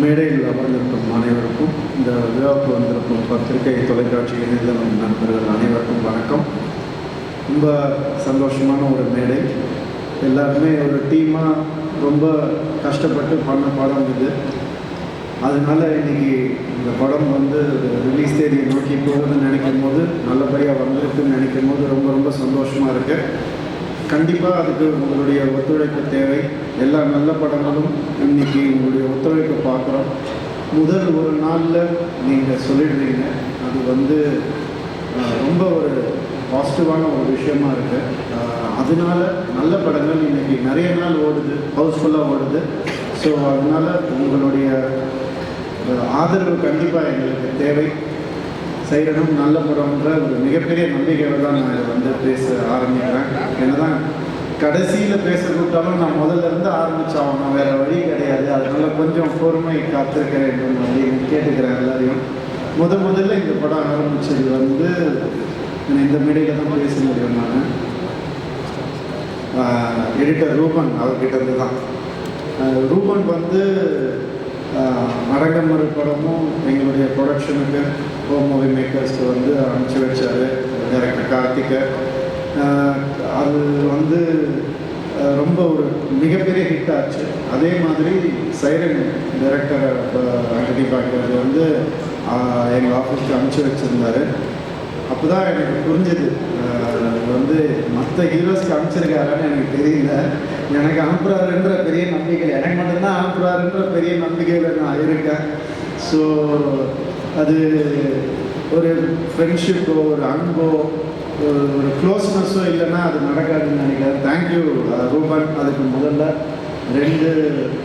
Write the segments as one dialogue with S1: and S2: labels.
S1: மேடையில் அமர்ந்திருக்கும் அனைவருக்கும் இந்த விழாவுக்கு வந்திருக்கும் பத்திரிகை தொலைக்காட்சி இணையதளம் நண்பர்கள் அனைவருக்கும் வணக்கம். ரொம்ப சந்தோஷமான ஒரு மேடை. எல்லாருமே ஒரு டீமாக ரொம்ப கஷ்டப்பட்டு பண்ண படம் இது. அதனால இன்னைக்கு இந்த படம் வந்து ரிலீஸ் தேதியை நோக்கி போகுதுன்னு நினைக்கும் போது நல்லபடியாக வந்திருக்குன்னு நினைக்கும் போது ரொம்ப ரொம்ப சந்தோஷமாக இருக்குது கண்டிப்பாக அதுக்கு உங்களுடைய ஒத்துழைப்பு தேவை. எல்லா நல்ல படங்களும் இன்னைக்கு உங்களுடைய ஒத்துழைப்பை பார்க்குறோம். முதல் ஒரு நாளில் நீங்கள் சொல்லிடுறீங்க. அது வந்து ரொம்ப ஒரு பாசிட்டிவான ஒரு விஷயமா இருக்குது அதனால நல்ல படங்கள் இன்றைக்கி நிறைய நாள் ஓடுது. ஹவுஸ்ஃபுல்லாக ஓடுது. ஸோ அதனால் உங்களுடைய ஆதரவு கண்டிப்பாக எங்களுக்கு தேவை. செய்யணும் நல்ல படம்ன்ற ஒரு மிகப்பெரிய நம்பிக்கையோடு தான் நான் வந்து பேச ஆரம்பிக்கிறேன். என்னதான் கடைசியில் பேச கூட்டாலும் நான் முதல்ல இருந்து ஆரம்பிச்சாகணும். வேறு வழி கிடையாது. அதனால் கொஞ்சம் பொறுமை காத்திருக்க வேண்டும் அப்படின்னு கேட்டுக்கிறேன் எல்லாரையும். முத முதல்ல இந்த படம் ஆரம்பித்தது வந்து நான் இந்த மீடியில் தான் பேச முடியும் நான். எடிட்டர் ரூபன் அவர்கிட்ட இருந்து தான். ரூபன் வந்து அரங்கமறு படமும் எங்களுடைய ப்ரொடக்ஷனுக்கு ஹோம் மூவி மேக்கர்ஸ்க்கு வந்து அனுப்பிச்சி வச்சார். டேரக்டர் கார்த்திகை. அது வந்து ரொம்ப ஒரு மிகப்பெரிய ஹிட் ஆச்சு. அதே மாதிரி சைரன் டைரக்டர் ஆண்டனி பாக்கிறது வந்து எங்கள் ஆஃபீஸ்க்கு அனுப்பிச்சி வச்சுருந்தாரு. அப்போ தான் எனக்கு புரிஞ்சுது. வந்து மற்ற ஹீரோஸ்க்கு அனுப்பிச்சிருக்காருன்னு எனக்கு தெரியல. எனக்கு அனுப்புகிறாருன்ற பெரிய நம்பிக்கை எனக்கு மட்டும்தான் அனுப்புகிறாருன்ற பெரிய நம்பிக்கையில் நான் இருக்கேன். ஸோ அது ஒரு ஃப்ரெண்ட்ஷிப்போ ஒரு அன்போ ஒரு ஒரு க்ளோஸ்னஸோ இல்லைன்னா அது நடக்காதுன்னு நினைக்கிறேன். Thank you Ruban. அதுக்கு முதல்ல ரெண்டு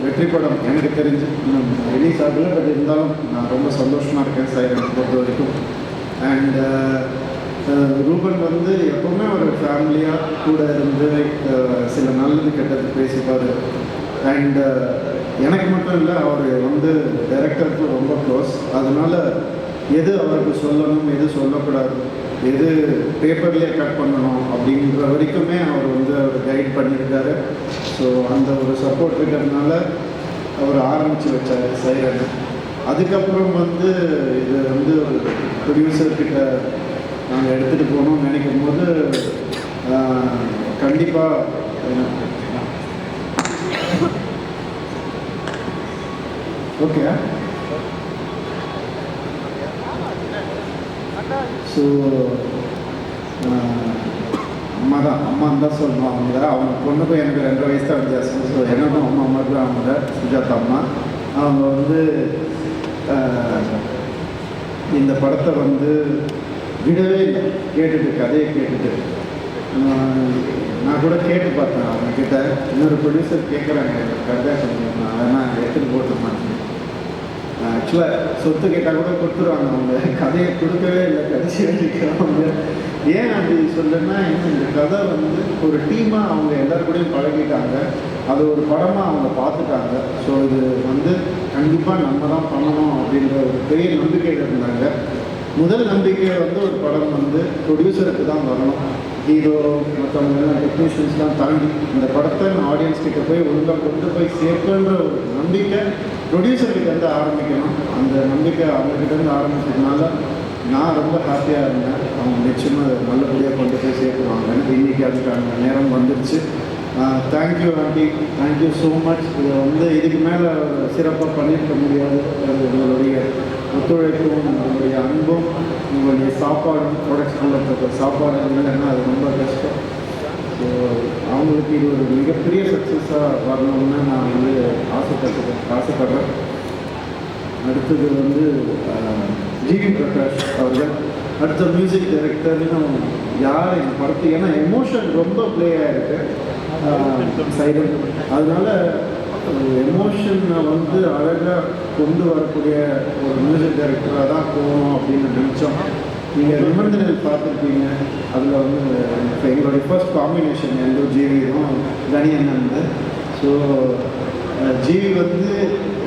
S1: வெற்றி படம் எனக்கு தெரிஞ்சு. இன்னும் ரிலீஸ் ஆகல பட் இருந்தாலும் நான் ரொம்ப சந்தோஷமாக இருக்கேன் சைலண்ட் பொறுத்த வரைக்கும். அண்ட் ரூபன் வந்து எப்பவுமே ஒரு ஃபேமிலியாக கூட இருந்து சில நல்லது கெட்டது பேசிப்பார். அண்ட் எனக்கு மட்டும் இல்லை அவர் வந்து டைரக்டருக்கு ரொம்ப க்ளோஸ் அதனால் எது அவருக்கு சொல்லணும் எது சொல்லக்கூடாது எது பேப்பர்லேயே கட் பண்ணணும் அப்படின்ற வரைக்குமே அவர் வந்து அவர் கைட் பண்ணியிருக்காரு. ஸோ அந்த ஒரு சப்போர்ட் இருக்கிறதுனால அவர் ஆரம்பித்து வச்சார் சைரன். அதுக்கப்புறம் வந்து இது வந்து ஒரு ப்ரொடியூசர்கிட்ட நாங்கள் எடுத்துகிட்டு போகணும்னு நினைக்கும் போது கண்டிப்பாக ஓகே ஸோ uh, அம்மா தான் அம்மான்னு தான் சொல்லணும் அவங்க அவங்க பொண்ணுக்கும் எனக்கு ரெண்டு வயசு தான் வித்தியாசம். ஸோ எனக்கும் அம்மா மாதிரி தான் அவங்க சுஜாதா அம்மா. அவங்க வந்து இந்த படத்தை வந்து விடவே இல்லை. கேட்டுட்டு கதையை கேட்டுட்டு. நான் கூட கேட்டு பார்த்தேன் அவங்கக்கிட்ட இன்னொரு ப்ரொடியூசர் கேட்குறாங்க கதை கொஞ்சம் நான் எடுத்துகிட்டு போட்டு மாட்டேன் ஆக்சுவலாக சொத்து கேட்டால் கூட கொடுத்துருவாங்க அவங்க. கதையை கொடுக்கவே இல்லை கடைசி வரைக்கும் ஏன் அப்படி சொல்லுன்னா இந்த கதை வந்து ஒரு டீமாக அவங்க எல்லாரு கூடயும் பழகிட்டாங்க. அது ஒரு படமாக அவங்க பார்த்துட்டாங்க. ஸோ இது வந்து கண்டிப்பாக நம்ம தான் பண்ணணும் அப்படின்ற ஒரு பெரிய நம்பிக்கையில் இருந்தாங்க. முதல் நம்பிக்கையை வந்து ஒரு படம் வந்து ப்ரொடியூசருக்கு தான் வரணும். ஹீரோ மற்றவங்க டெக்னீஷியன்ஸ்லாம் தாண்டி இந்த படத்தை நான் ஆடியன்ஸ் கிட்ட போய் ஒழுங்காக கொண்டு போய் சேர்க்கன்ற ஒரு நம்பிக்கை ப்ரொடியூசர் ஆரம்பிக்கணும். அந்த நம்பிக்கை அவங்கக்கிட்டேருந்து ஆரம்பித்ததுனால ஆரம்பிச்சதுனால நான் ரொம்ப ஹாப்பியாக இருந்தேன். அவங்க நிச்சயமாக அதை நல்லபடியாக கொண்டு போய் சேர்த்துருவாங்க இன்றைக்கி அதுக்கான நேரம் வந்துடுச்சு thank you aunty thank you so much இதை வந்து இதுக்கு மேலே சிறப்பாக பண்ணியிருக்க முடியாது. அது உங்களுடைய ஒத்துழைப்பும் உங்களுடைய அன்பும் உங்களுடைய சாப்பாடும் ப்ரொடக்ஷனில் இருக்கிற சாப்பாடு இல்லைன்னா அது ரொம்ப கஷ்டம். ஸோ அவங்களுக்கு இது ஒரு மிகப்பெரிய சக்ஸஸாக வரணும்னு நான் வந்து ஆசைப்பட்டு ஆசைப்படுறேன். அடுத்தது வந்து ஜிவி பிரகாஷ் அவர்கள் அடுத்த மியூசிக் டைரக்டர்னு யார் இந்த படத்து ஏன்னா எமோஷன் ரொம்ப ப்ளே ஆகிருக்கு சைலண்ட் அதனால எமோஷனை வந்து அழகாக கொண்டு வரக்கூடிய ஒரு மியூசிக் டைரக்டராக தான் போகணும் அப்படின்னு நினச்சோம். நீங்கள் நிபந்தனைகள் பார்த்துருப்பீங்க அதில் வந்து இப்போ எங்களுடைய ஃபர்ஸ்ட் காம்பினேஷன் எல்லோ ஜிவியும் கணி அண்ணன் ஸோ ஜிவி வந்து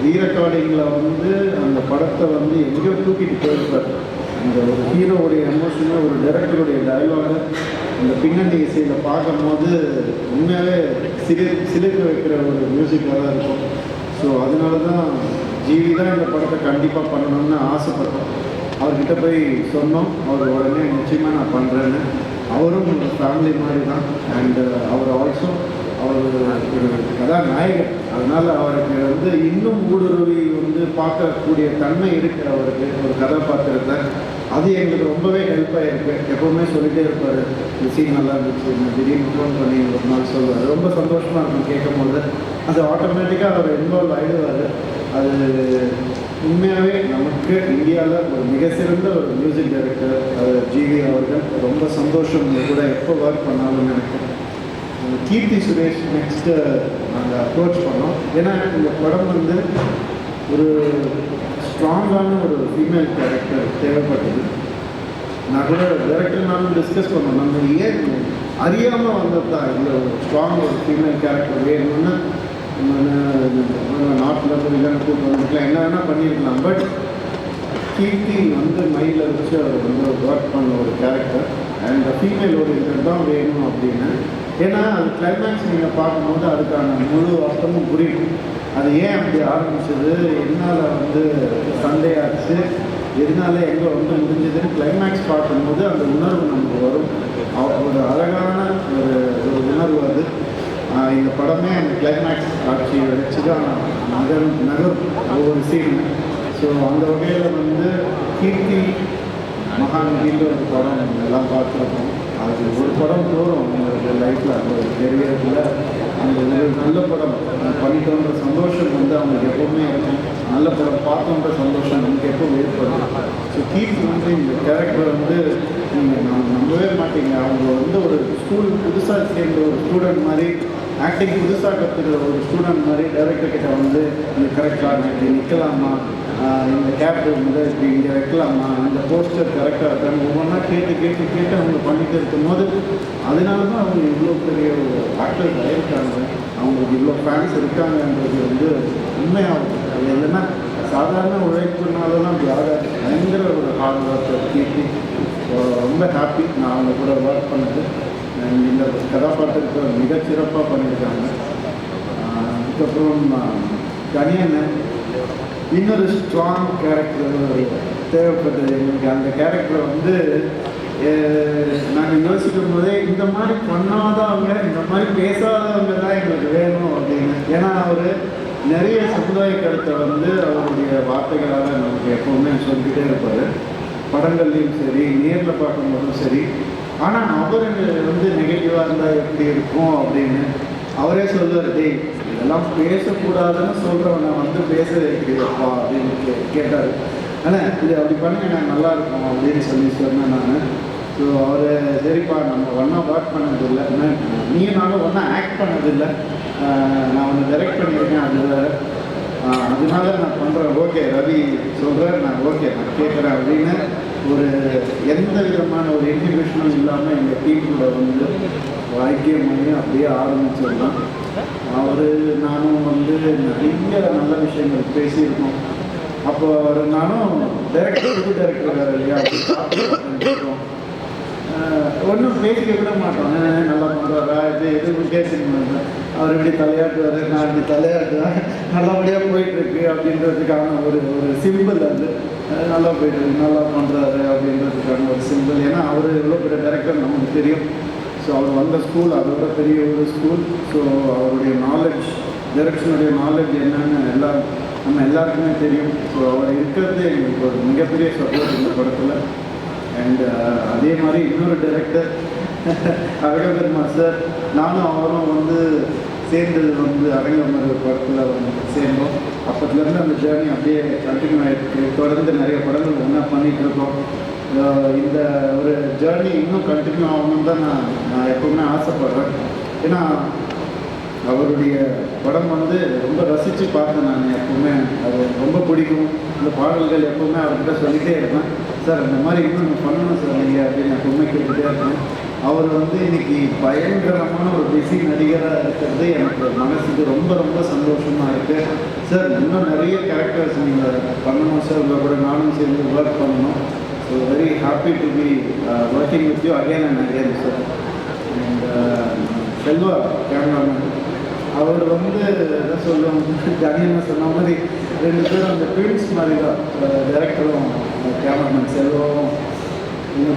S1: ரீரெக்கார்டிங்கில் வந்து அந்த படத்தை வந்து எங்கேயோ தூக்கிட்டு போயிருப்பார். இந்த ஒரு ஹீரோவுடைய எமோஷனை ஒரு டைரக்டருடைய டயலாகை அந்த பின்னணி இசையில் பார்க்கும்போது உண்மையாகவே சிறு சிலிர்க்க வைக்கிற ஒரு மியூசிக்காக தான் இருக்கும். ஸோ அதனால தான் ஜிவி தான் இந்த படத்தை கண்டிப்பாக பண்ணணும்னு ஆசைப்பட்டோம். அவர்கிட்ட போய் சொன்னோம். அவர் உடனே நிச்சயமாக நான் பண்ணுறேன்னு அவரும் ஒரு ஃபேமிலி மாதிரி தான் அண்ட் uh, அவர் ஆல்சோ அவர் ஒரு கதாநாயகன் அதனால் அவருக்கு வந்து இன்னும் ஊடுருவி வந்து பார்க்கக்கூடிய தன்மை இருக்குது அவருக்கு ஒரு கதாபாத்திரத்தை அது எங்களுக்கு ரொம்பவே ஹெல்ப்பாக ஆகிருக்கு எப்போவுமே சொல்லிட்டே இருப்பார் விஷயம் நல்லா இருந்துச்சு. திடீர்னு ஃபோன் பண்ணி ஒரு நாள் சொல்லுவார். ரொம்ப சந்தோஷமாக இருக்கும் கேட்கும் போது அது ஆட்டோமேட்டிக்காக அவர் இன்வால்வ் ஆகிடுவார் அது உண்மையாகவே நமக்கு இந்தியாவில் ஒரு மிக சிறந்த ஒரு மியூசிக் டைரக்டர் ஜிவி அவர்கள். ரொம்ப சந்தோஷம். கூட எப்போ ஒர்க் பண்ணாலும் நினைக்கிறேன். கீர்த்தி சுரேஷ் நெக்ஸ்ட்டு நாங்கள் அப்ரோச் பண்ணோம். ஏன்னா இந்த படம் வந்து ஒரு ஸ்ட்ராங்கான ஒரு ஃபீமேல் கேரக்டர் தேவைப்பட்டது. நான் கூட டேரக்டர்னாலும் டிஸ்கஸ் பண்ணோம். நம்ம ஏன் அறியாமல் வந்தது? தான் இந்த ஒரு ஸ்ட்ராங் ஒரு ஃபீமேல் கேரக்டர் வேணும்னு நாட்டில் இருந்து வில்லனை கூட்டு வந்துருக்கலாம். என்ன வேணால் பண்ணியிருக்கலாம் பட் கீர்த்தி வந்து மைண்டில் வச்சு அவர் வந்து ஒர்க் பண்ண ஒரு கேரக்டர் அண்ட் ஃபீமேல் ஓரியன்ட் தான் வேணும் அப்படின்னு. ஏன்னா அது கிளைமேக்ஸ் நீங்கள் பார்க்கும்போது அதுக்கான முழு அர்த்தமும் புரியும். அது ஏன் அப்படி ஆரம்பிச்சது? என்னால் வந்து சண்டே ஆச்சு எதனால எங்கே வந்து முடிஞ்சதுன்னு கிளைமேக்ஸ் பார்க்கும்போது அந்த உணர்வு நமக்கு வரும். ஒரு அழகான ஒரு ஒரு உணர்வு அது. இந்த படமே அந்த கிளைமேக்ஸ் காட்சி வச்சு தான் நகர் நகரும் ஒவ்வொரு சீன் ஸோ அந்த வகையில் வந்து கீர்த்தி மகாநதியில் ஒரு படம் எல்லாம் பார்த்துருக்கோம். அது ஒரு படம் போகிறோம் அவங்களோட லைஃப்பில் அந்த ஒரு கெரியரில் அந்த ஒரு நல்ல படம். பண்ணிட்டோன்ற சந்தோஷம் வந்து அவங்களுக்கு எப்போவுமே இருக்கும். நல்ல படம் பார்த்தோன்ற சந்தோஷம் நமக்கு எப்பவும் ஏற்படும் ஸோ கீர்த்தி வந்து இந்த கேரக்டர் வந்து நீங்கள் நான் நம்பவே மாட்டீங்க. அவங்க வந்து ஒரு ஸ்கூல் புதுசாக சேர்ந்த ஒரு ஸ்டூடெண்ட் மாதிரி ஆக்டிங் புதுசாக கற்றுக்கிற ஒரு ஸ்டூடெண்ட் மாதிரி டைரக்டர் கிட்ட வந்து இந்த கரெக்டாக இப்படி நிற்கலாமா இந்த கேப் வந்து இப்படி இங்கே வைக்கலாமா? இந்த போஸ்டர் கரெக்டாக இருக்காங்க ஒவ்வொன்றா கேட்டு கேட்டு கேட்டு அவங்க பண்ணிட்டு இருக்கும்போது அதனால தான் அவங்க இவ்வளோ பெரிய ஒரு ஆக்டர் ஆயிருக்காங்க அவங்களுக்கு இவ்வளோ ஃபேன்ஸ் இருக்காங்கன்றது வந்து உண்மையாகும். அது இல்லைன்னா சாதாரண உழைப்புனாலலாம் அப்படி ஆகாது. பயங்கர ஒரு ஹார்ட் ஒர்க் கேட்டு ரொம்ப ஹாப்பி நான் அவங்க கூட ஒர்க் பண்ணது. இந்த கதாபாத்திரத்தை மிகச்சிறப்பாக பண்ணியிருக்காங்க. அதுக்கப்புறம் கணியன் இன்னொரு ஸ்ட்ராங் கேரக்டர் தேவைப்பட்டது எங்களுக்கு. அந்த கேரக்டரை வந்து நாங்கள் யோசிக்கும் போதே இந்த மாதிரி பண்ணாதவங்க இந்த மாதிரி பேசாதவங்க தான் எங்களுக்கு வேணும் அப்படின்னு. ஏன்னா அவர் நிறைய சமுதாய கருத்தை வந்து அவருடைய வார்த்தைகளால் நமக்கு எப்போவுமே சொல்லிக்கிட்டே இருப்பார். படங்கள்லையும் சரி நேரில் பார்க்கும்போதும் சரி ஆனால் அவர் வந்து நெகட்டிவாக இருந்தால் எப்படி இருக்கும் அப்படின்னு அவரே சொல்லுவார் டேய் இதெல்லாம் பேசக்கூடாதுன்னு சொல்கிறவனை வந்து பேச வைக்கிறப்பா அப்படின்னு கே கேட்டார். ஆனால் இது அப்படி பண்ணுங்க நான் நல்லா இருக்கும் அப்படின்னு சொல்லி சொன்னேன் நான். ஸோ அவர் சரிப்பா நம்ம ஒன்றா ஒர்க் பண்ணதில்லை. நான் நீயும் நானும் ஒன்றா ஆக்ட் பண்ணதில்லை நான் ஒன்று டைரக்ட் பண்ணியிருக்கேன் அது வேறு அதனால நான் பண்ணுறேன் ஓகே ரவி சொல்கிறேன் நான் ஓகே நான் கேட்குறேன் அப்படின்னு ஒரு எந்த விதமான ஒரு இன்ஹிபிஷனும் இல்லாமல் எங்கள் டீம் வந்து வாழ்க்கை பண்ணி அப்படியே ஆரம்பிச்சிருந்தோம் அவர் நானும் வந்து நிறைய நல்ல விஷயங்கள் பேசியிருக்கோம். அப்போ அவர் நானும் டைரக்டர் புது டைரக்டர் இல்லையா? ஒன்றும் பேசிக்க விட மாட்டோம். நல்லா பண்ணுறாரா இது எதுவும் பேசிக்கணும் அவர் இப்படி தலையாட்டுவார் நான் இப்படி தலையாட்டுவேன். நல்லபடியாக போயிட்டுருக்கு அப்படின்றதுக்கான ஒரு ஒரு சிம்பிள் அது. நல்லா போயிட்டு நல்லா பண்ணுறாரு அப்படின்றதுக்கான ஒரு சிம்பிள் ஏன்னா அவர் எவ்வளோ பெரிய டேரக்டர் நமக்கு தெரியும். ஸோ அவர் வந்த ஸ்கூல் அதோட பெரிய ஒரு ஸ்கூல் ஸோ அவருடைய நாலேஜ் டைரக்ஷனுடைய நாலேஜ் என்னன்னு எல்லா நம்ம எல்லாருக்குமே தெரியும். ஸோ அவர் இருக்கிறது எங்களுக்கு ஒரு மிகப்பெரிய சப்போர்ட் இந்த படத்தில். அண்ட் uh, அதே மாதிரி இன்னொரு டைரக்டர் பெருமா சார் நானும் அவரும் வந்து சேர்ந்தது வந்து அரங்கமர் படத்தில் வந்து சேர்ந்தோம். அப்பத்துலேருந்து அந்த ஜேர்னி அப்படியே கண்டினியூ ஆகிட்டு தொடர்ந்து நிறைய படங்கள் ஒன்றா பண்ணிகிட்டு இருக்கோம். இந்த ஒரு ஜேர்னி இன்னும் கண்டினியூ ஆகணும்னு தான் நான் நான் எப்பவுமே ஆசைப்படுறேன். ஏன்னா அவருடைய படம் வந்து ரொம்ப ரசித்து பார்த்தேன் நான் எப்பவுமே. அது ரொம்ப பிடிக்கும். அந்த பாடல்கள் எப்பவுமே அவர்கிட்ட சொல்லிகிட்டே இருப்பேன். சார் இந்த மாதிரி இன்னும் பண்ணணும் சார் நீங்கள் அப்படின்னு எப்பவுமே கேட்டுகிட்டே இருப்பேன். அவர் வந்து இன்னைக்கு பயங்கரமான ஒரு பிஸி நடிகராக இருக்கிறது. எனக்கு மனசுக்கு ரொம்ப ரொம்ப சந்தோஷமாக இருக்குது சார் இன்னும் நிறைய கேரக்டர்ஸ் நீங்கள் பண்ணணும் சார் உங்கள் கூட நானும் சேர்ந்து ஒர்க் பண்ணணும். So very happy to be working with you again and again sir and Selva cameraman அவர் வந்து என்ன சொல்லுவாங்க கணியன் சொன்ன மாதிரி ரெண்டு பேரும் அந்த ட்வின்ஸ் மாதிரி தான் டேரக்டரும் uh, cameraman Selvam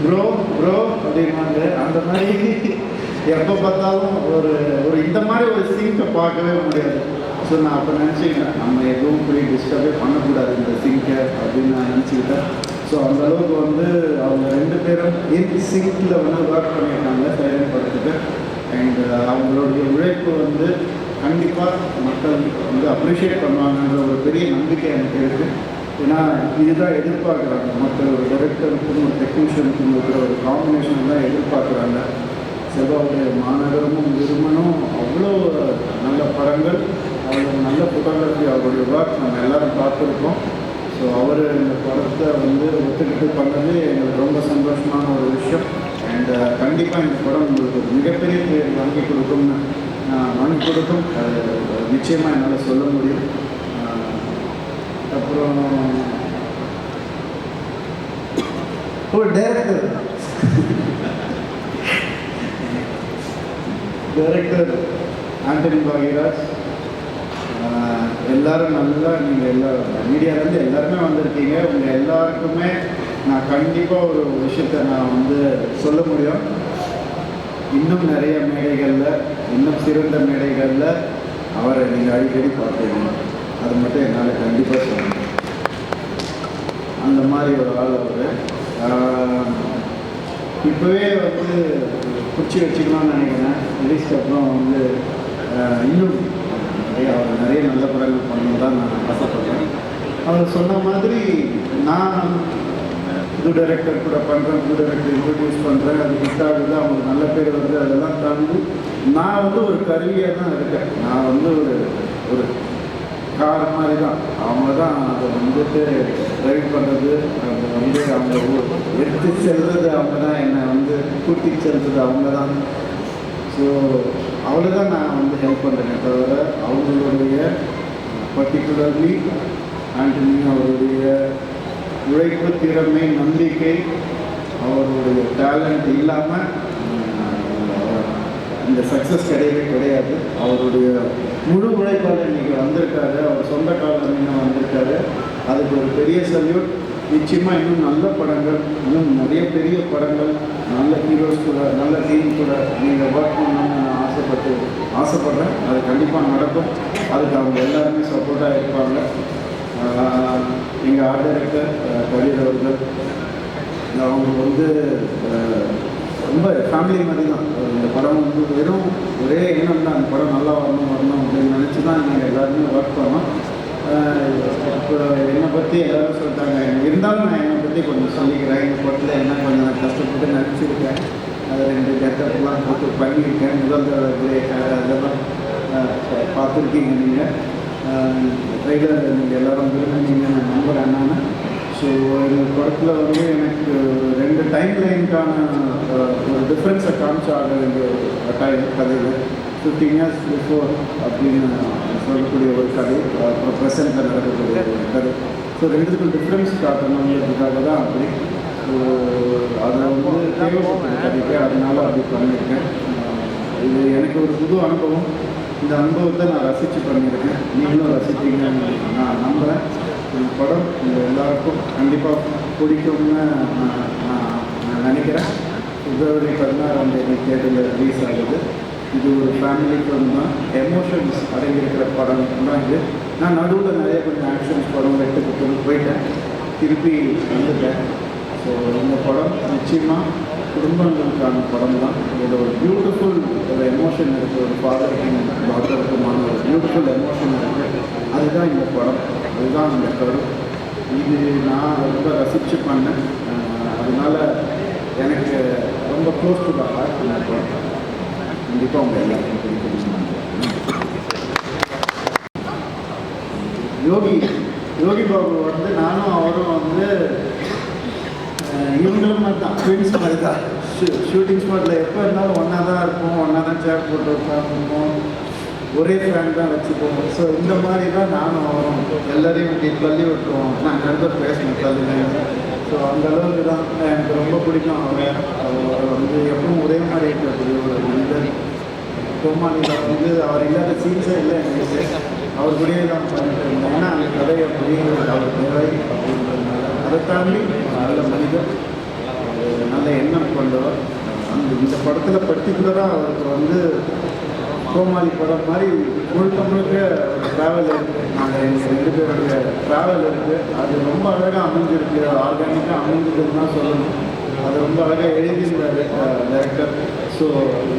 S1: bro bro அப்படின்னாங்க அந்த மாதிரி எப்போ பார்த்தாலும் ஒரு ஒரு இந்த மாதிரி ஒரு சிங்கை பார்க்கவே முடியாது. ஸோ நான் அப்போ நினச்சிக்கிட்டேன் நம்ம எதுவும் போய் டிஸ்டர்பே பண்ணக்கூடாது இந்த சிங்கை அப்படின்னு நான் நினச்சிக்கிட்டேன். ஸோ அந்த அளவுக்கு வந்து அவங்க ரெண்டு பேரும் இன் சிங்கில் வந்து ஒர்க் பண்ணியிருக்காங்க சைலண்ட் படத்துக்கு. அண்ட் அவங்களுடைய உழைப்பு வந்து கண்டிப்பாக மக்கள் வந்து அப்ரிஷியேட் பண்ணுவாங்கன்ற ஒரு பெரிய நம்பிக்கை எனக்கு இருக்குது ஏன்னா இதுதான் எதிர்பார்க்குறாங்க. மற்ற ஒரு டைரக்டருக்கும் ஒரு டெக்னீஷியனுக்கும் இருக்கிற ஒரு காம்பினேஷன் தான் எதிர்பார்க்குறாங்க. செவ்வாவுடைய மாநகரமும் விருமனும் அவ்வளோ நல்ல படங்கள் அவ்வளோ நல்ல ஃபோட்டோகிராஃபி அவருடைய ஒர்க் நம்ம எல்லாரும் பார்த்துருக்கோம். ஸோ அவர் இந்த படத்தை வந்து ஒத்துக்கிட்டு பண்ணது எங்களுக்கு ரொம்ப சந்தோஷமான ஒரு விஷயம். அண்ட் கண்டிப்பாக இந்த படம் உங்களுக்கு ஒரு மிகப்பெரிய பேர் வாங்கி கொடுக்கும்னு நான் வாங்கி கொடுக்கும். அது நிச்சயமாக என்னால் சொல்ல முடியும். அப்புறம் ஒரு டைரக்டர் டைரக்டர் ஆண்டனி பாகிராஜ் எல்லாரும் நல்லா நீங்கள் எல்லா மீடியாலேருந்து எல்லாருமே வந்திருக்கீங்க. உங்கள் எல்லாருக்குமே நான் கண்டிப்பாக ஒரு விஷயத்தை நான் வந்து சொல்ல முடியும். இன்னும் நிறைய மேடைகளில் இன்னும் சிறந்த மேடைகளில் அவரை நீங்கள் அடிக்கடி பார்ப்பீங்க. அது மட்டும் என்னால் கண்டிப்பாக சொல்ல அந்த மாதிரி ஒரு ஆள் அவர். இப்போவே வந்து பிடிச்சி வச்சுக்கலாம்னு நினைக்கிறேன். ரிலீஸ்க்கு அப்புறம் வந்து இன்னும் நிறைய அவர் நிறைய நல்ல படங்கள் பண்ணணும் தான் நான் ஆசைப்படுறேன். அவர் சொன்ன மாதிரி நான் புது டைரக்டர் கூட பண்ணுறேன் புது டைரக்டர் இன்ட்ரடியூஸ் பண்ணுறேன் அது ஹிட் ஆகுது அவங்களுக்கு நல்ல பேர் வருது அதெல்லாம் தாண்டி நான் வந்து ஒரு கருவியாக தான் இருக்கேன். நான் வந்து ஒரு ஒரு கார் மாதிரி தான் அவங்க தான் அதை வந்துட்டு ட்ரைவ் பண்ணுறது அதை வந்து அவங்க எடுத்து செல்வது அவங்க தான் என்னை வந்து கூட்டி செல்வது அவங்க தான் ஸோ அவ்வளோதான் நான் வந்து ஹெல்ப் பண்ணுறேன் தவிர அவங்களுடைய பர்டிகுலர்லி ஆண்டனி அவருடைய உழைப்பு திறமை நம்பிக்கை அவருடைய டேலண்ட் இல்லாமல் இந்த சக்ஸஸ் கிடையவே கிடையாது. அவருடைய முழு உழைப்பால் இன்னைக்கு வந்திருக்காரு. அவர் சொந்த காலம் இன்னும் வந்திருக்காரு. அதுக்கு ஒரு பெரிய சல்யூட் நிச்சயமாக இன்னும் நல்ல படங்கள் இன்னும் நிறைய பெரிய படங்கள் நல்ல ஹீரோஸ் கூட நல்ல டீம் கூட நீங்கள் ஒர்க் பண்ணணும்னு நான் ஆசைப்பட்டு ஆசைப்பட்றேன். அது கண்டிப்பாக நடக்கும். அதுக்கு அவங்க எல்லாருமே சப்போர்ட்டாக இருப்பாங்க. எங்கள் ஆர்ட் டைரக்டர் கரீர் அவர்கள். அவங்க வந்து ரொம்ப ஃபேமிலி மாதிரி தான் இந்த படம் வந்து வெறும் ஒரே எண்ணம் தான் அந்த படம் நல்லா வரணும் வரணும் அப்படின்னு நினச்சி தான் நாங்கள் எல்லாருமே ஒர்க் பண்ணோம். இப்போ என்னை பற்றி எல்லாரும் சொல்லிட்டாங்க. இருந்தாலும் நான் என்னை பற்றி கொஞ்சம் சொல்லிக்கிறேன். எங்கள் படத்தில் என்ன கொஞ்சம் நான் கஷ்டப்பட்டு நடிச்சிருக்கேன். அதை ரெண்டு கெட்டப்லாம் போட்டு பண்ணியிருக்கேன். முதல் தடவை அதெல்லாம் பார்த்துருக்கீங்க நீங்கள் ட்ரெய்லர் நீங்கள் எல்லாரும் விரும்புனீங்கன்னு நான் நம்புகிறேன் என்னன்னா ஸோ இந்த படத்தில் வந்து எனக்கு ரெண்டு டைம் லைனுக்கான ஒரு டிஃப்ரென்ஸை காமிச்சு ஆக வேண்டிய ஒரு கட்டாயம் கதையில். ஃபிஃப்டீன் இயர்ஸ் பிஃபோர் அப்படின்னு சொல்லக்கூடிய ஒரு கதை அப்புறம் ப்ரெசென்ட்டில் நடக்கக்கூடிய ஒரு கதை. ஸோ ரெண்டுத்துக்கும் டிஃப்ரென்ஸ் காட்டணுங்கிறதுக்காக தான் அப்படி. ஸோ அதை வந்து தேவைப்பட்ட கதைக்கு அதனால அப்படி பண்ணியிருக்கேன். இது எனக்கு ஒரு புது அனுபவம். இந்த அனுபவத்தை நான் ரசித்து பண்ணியிருக்கேன். நீங்களும் ரசித்தீங்கன்னு நான் நம்புகிறேன் இந்த படம் உங்கள் எல்லாருக்கும் கண்டிப்பாக பிடிக்கும்னு நான் நான் நினைக்கிறேன். பிப்ரவரி பதினாறாம் தேதி தேர்தலில் ரிலீஸ் ஆகுது. இது ஒரு ஃபேமிலி ஃபிலிம் தான். எமோஷன்ஸ் அடங்கியிருக்கிற படம் தான் இது. நான் நடுவில் நிறைய கொஞ்சம் ஆக்ஷன்ஸ் படம் வெட்டுக்கு போயிட்டேன். திருப்பி வந்துட்டேன். ஸோ இந்த படம் நிச்சயமாக குடும்பங்களுக்கான படம் தான் இதில் ஒரு பியூட்டிஃபுல் ஒரு எமோஷன் இருக்குது ஒரு ஃபாதருக்கும் டாக்டருக்குமான ஒரு பியூட்டிஃபுல் எமோஷன் இருக்குது அதுதான் இந்த படம். அதுதான் இந்த கரு. இது நான் ரொம்ப ரசித்து பண்ணேன். அதனால் எனக்கு ரொம்ப க்ளோஸ் டு த ஹார்ட் இந்த படம். கண்டிப்பாக உங்கள் எல்லாருக்கும் பிடிக்கும். யோகி யோகி பாபு வந்து நானும் அவரும் வந்து இவங்களும் மாதிரி தான் ட்வின்ஸ் மாதிரி தான் ஷூட்டிங் ஸ்பாட்டில் எப்போ இருந்தாலும் ஒன்றா தான் இருப்போம் ஒன்றா தான் சேர் போட்டு உட்காந்துருப்போம் ஒரே ஃபேன் தான் வச்சுப்போம். ஸோ இந்த மாதிரி தான் நானும் அவரும் எல்லாரையும் தள்ளி விட்டுருவோம். நான் நண்பர் பேசணும் தள்ளி ஸோ அந்த அளவுக்கு தான். எனக்கு ரொம்ப பிடிக்கும் அவரை. அவர் வந்து எப்பவும் ஒரே மாதிரி இருக்கக்கூடிய ஒரு மனிதர் கோமாளியில் வந்து அவர் இல்லாத சீன்ஸே இல்லை எங்களுக்கு அவர் கூடயே தான் பண்ணிட்டு இருந்தோம் ஏன்னா அந்த கதை அப்படி அவர் தேவை அப்படின்றதுனால அதை தாண்டி நல்ல மனிதர். நல்ல எண்ணம் கொண்டவர். அந்த இந்த படத்தில் பர்டிகுலராக அவருக்கு வந்து கோமாளி படம் மாதிரி முழுக்க முழுக்க ஒரு ட்ராவல் இருக்குது நாங்கள் எங்கள் ரெண்டு பேருடைய ட்ராவல் இருக்குது அது ரொம்ப அழகாக அமைஞ்சிருக்கு. ஆர்கானிக்காக அமைஞ்சதுன்னு தான் சொல்லணும். அது ரொம்ப அழகாக எழுதியிருந்தார் டேரக்டர் ஸோ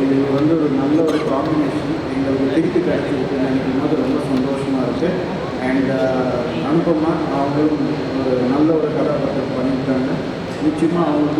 S1: இது வந்து ஒரு நல்ல ஒரு காம்பினேஷன் எங்களுக்கு திருப்பி கிடைச்சிருக்கு நினைக்கும் போது ரொம்ப சந்தோஷமாக இருக்குது அண்ட் uh, அனுபமா அவங்களும் ஒரு நல்ல ஒரு கதாபாத்திரம் பண்ணியிருக்காங்க. நிச்சயமாக அவங்களுக்கு